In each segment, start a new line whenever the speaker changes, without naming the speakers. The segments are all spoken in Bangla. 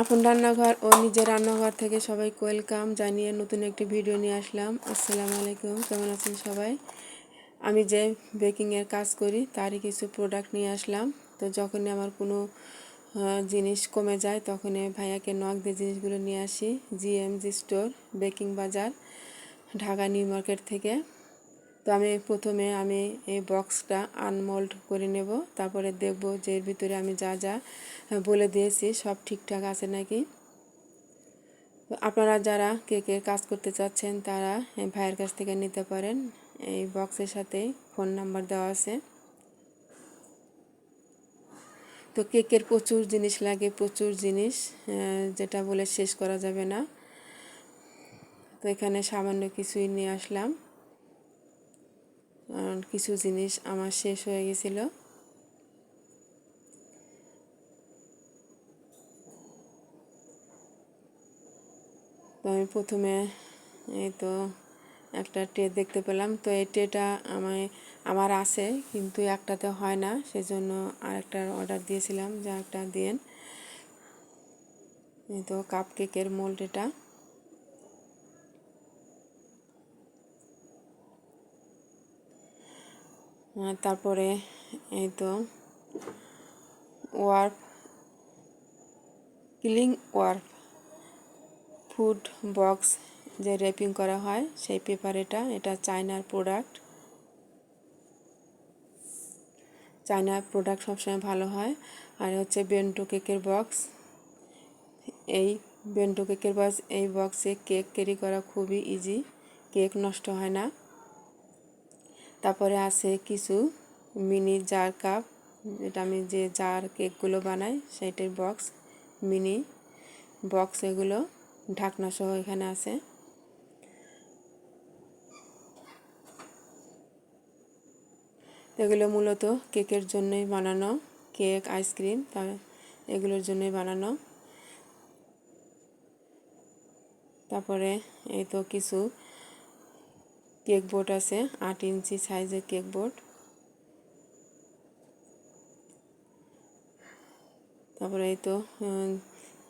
আপন রান্নাঘর ও নিজের রান্নাঘর থেকে সবাই ওয়েলকাম জানিয়ে নতুন একটি ভিডিও নিয়ে আসলাম। আসসালামু আলাইকুম, কেমন আছেন সবাই? আমি যে বেকিংয়ের কাজ করি, তারই কিছু প্রোডাক্ট নিয়ে আসলাম। তো যখনই আমার কোনো জিনিস কমে যায়, তখনই ভাইয়াকে নখ দিয়ে জিনিসগুলো নিয়ে আসি। জিএমজি স্টোর বেকিং বাজার, ঢাকা নিউ মার্কেট থেকে। তো আমি প্রথমে আমি এই বক্সটা আনমোল্ড করে নেব। তারপরে দেখব যে এর ভিতরে আমি যা যা বলে দিয়েছি, সব ঠিকঠাক আছে নাকি? আপনারা যারা কেকের কাজ করতে চাচ্ছেন, তারা ভাইয়ের কাছ থেকে নিতে পারেন। এই বক্সের সাথে ফোন নাম্বার দেওয়া আছে। তো কেকের প্রচুর জিনিস লাগে, প্রচুর জিনিস যেটা বলে শেষ করা যাবে না। তো এখানে সামান্য কিছুই নিয়ে আসলাম। আর কিছু জিনিস আমার শেষ হয়ে গেছিল। তো আমি প্রথমে এই তো একটা ট্রে দেখতে পেলাম। তো এই ট্রেটা আমায়, আমার আছে, কিন্তু একটাতে হয় না, সেজন্য আরেকটা অর্ডার দিয়েছিলাম, যা একটা দিন। এই তো কাপ কেকের মোল্ড এটা। তারপরে এই তো wrap cling wrap food box যে র্যাপিং করা হয়, সেই পেপার এটা এটা চায়নার প্রোডাক্ট। চায়নার প্রোডাক্ট সবসময় ভালো হয়। আর হচ্ছে বেন্টো কেকের বক্স। এই বেন্টো কেকের বক্স, এই বক্সে কেক ক্যারি করা খুবই ইজি কেক নষ্ট হয় না। তারপরে আছে কিছু মিনি জার কাপ, যেটা আমি যে জার কেকগুলো বানাই সেইটার বক্স, মিনি বক্স এগুলো ঢাকনা সহ এখানে আছে। এগুলো মূলত কেকের জন্যই বানানো, কেক, আইসক্রিম এগুলোর জন্যই বানানো। তারপরে এই তো কিছু কেক বোর্ড আছে, আট ইঞ্চি সাইজের কেক বোর্ড। তারপরে এই তো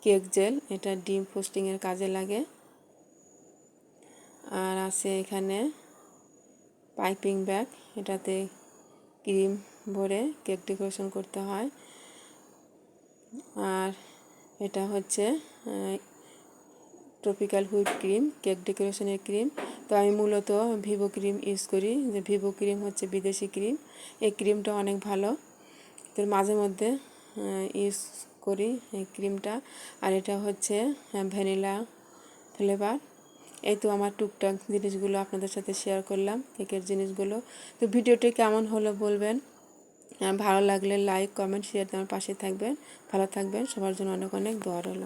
কেক জেল, এটা ডিম পোস্টিংয়ের কাজে লাগে। আর আছে এখানে পাইপিং ব্যাগ, এটাতে ক্রিম ভরে কেক ডেকোরেশন করতে হয়। আর এটা হচ্ছে ট্রপিক্যাল হুইপ ক্রিম, কেক ডেকোরেশনের ক্রিম। তো আমি মূলত ভিভো ক্রিম ইউজ করি। যে ভিভো ক্রিম হচ্ছে বিদেশি ক্রিম এই ক্রিমটা অনেক ভালো। তো মাঝে মধ্যে ইউজ করি এই ক্রিমটা আর এটা হচ্ছে ভ্যানিলা ফ্লেভার এই তো আমার টুকটাক জিনিসগুলো আপনাদের সাথে শেয়ার করলাম, কেকের জিনিসগুলো। তো ভিডিওটি কেমন হলো বলবেন? ভালো লাগলে লাইক কমেন্ট শেয়ার আমার পাশে থাকবেন। ভালো থাকবেন। সবার জন্য অনেক অনেক দোয়া রইল।